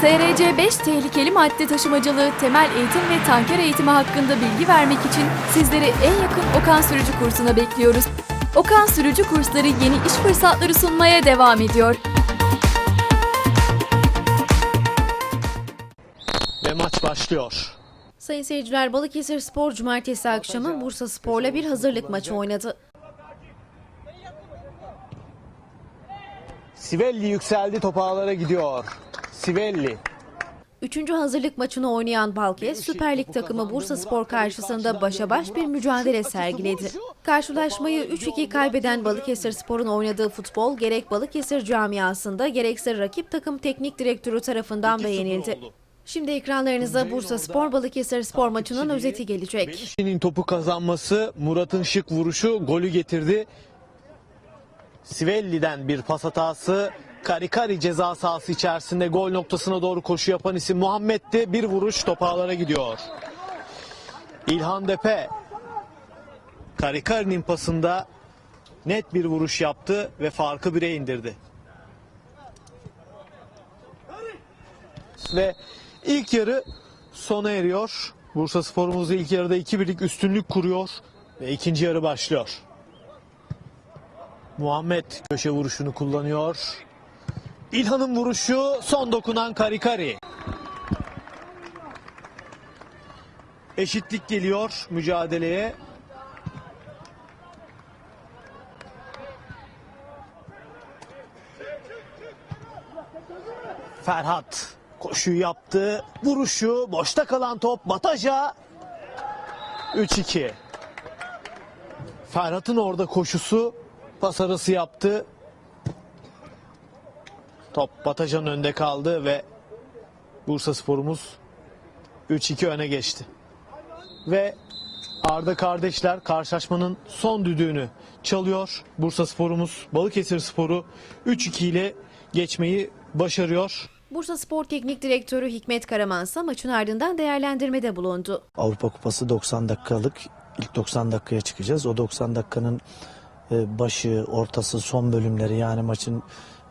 TRC 5 tehlikeli madde taşımacılığı, temel eğitim ve tanker eğitimi hakkında bilgi vermek için sizleri en yakın Okan Sürücü kursuna bekliyoruz. Okan Sürücü kursları yeni iş fırsatları sunmaya devam ediyor. Ve maç başlıyor. Sayın seyirciler Balıkesir Spor Cumartesi akşamı Bursa Spor'la bir hazırlık maçı oynadı. Sivelli yükseldi top ağlara gidiyor. Sivelli. Üçüncü hazırlık maçını oynayan Balkes, Süper Lig takımı Bursa Spor karşısında başa baş bir mücadele sergiledi. Karşılaşmayı 3-2 kaybeden Balıkesir Spor'un oynadığı futbol gerek Balıkesir camiasında gerekse rakip takım teknik direktörü tarafından beğenildi. Şimdi ekranlarınıza Bursa Spor Balıkesir Spor maçının özeti gelecek. Benişi'nin topu kazanması, Murat'ın şık vuruşu golü getirdi. Sivelli'den bir pas hatası. Karikari ceza sahası içerisinde gol noktasına doğru koşu yapan isim Muhammed'di. Bir vuruş top ağlara gidiyor. İlhan Depe Karikari'nin pasında net bir vuruş yaptı ve farkı bire indirdi. Ve ilk yarı sona eriyor. Bursa Spor'umuz ilk yarıda 2-1'lik üstünlük kuruyor ve ikinci yarı başlıyor. Muhammed köşe vuruşunu kullanıyor. İlhan'ın vuruşu son dokunan Karikari. Eşitlik geliyor mücadeleye. Ferhat koşuyu yaptı. Vuruşu boşta kalan top Bataja 3-2. Ferhat'ın orada koşusu pas arası yaptı. Top Bataja'nın önünde kaldı ve Bursa Spor'umuz 3-2 öne geçti. Ve Arda kardeşler karşılaşmanın son düdüğünü çalıyor. Bursa Spor'umuz Balıkesir Spor'u 3-2 ile geçmeyi başarıyor. Bursa Spor Teknik Direktörü Hikmet Karamansa maçın ardından değerlendirmede bulundu. Avrupa Kupası 90 dakikalık ilk 90 dakikaya çıkacağız. O 90 dakikanın başı, ortası, son bölümleri yani maçın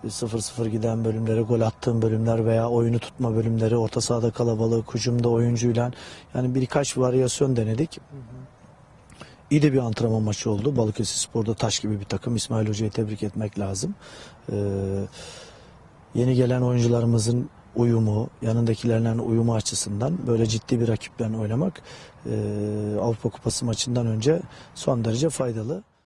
0-0 giden bölümleri, gol attığım bölümler veya oyunu tutma bölümleri, orta sahada kalabalık, hücumda oyuncuyla yani birkaç varyasyon denedik. İyi de bir antrenman maçı oldu. Balıkesir Spor'da taş gibi bir takım. İsmail Hoca'yı tebrik etmek lazım. Ee, yeni gelen oyuncularımızın uyumu, yanındakilerle uyumu açısından böyle ciddi bir rakiple oynamak e, Avrupa Kupası maçından önce son derece faydalı.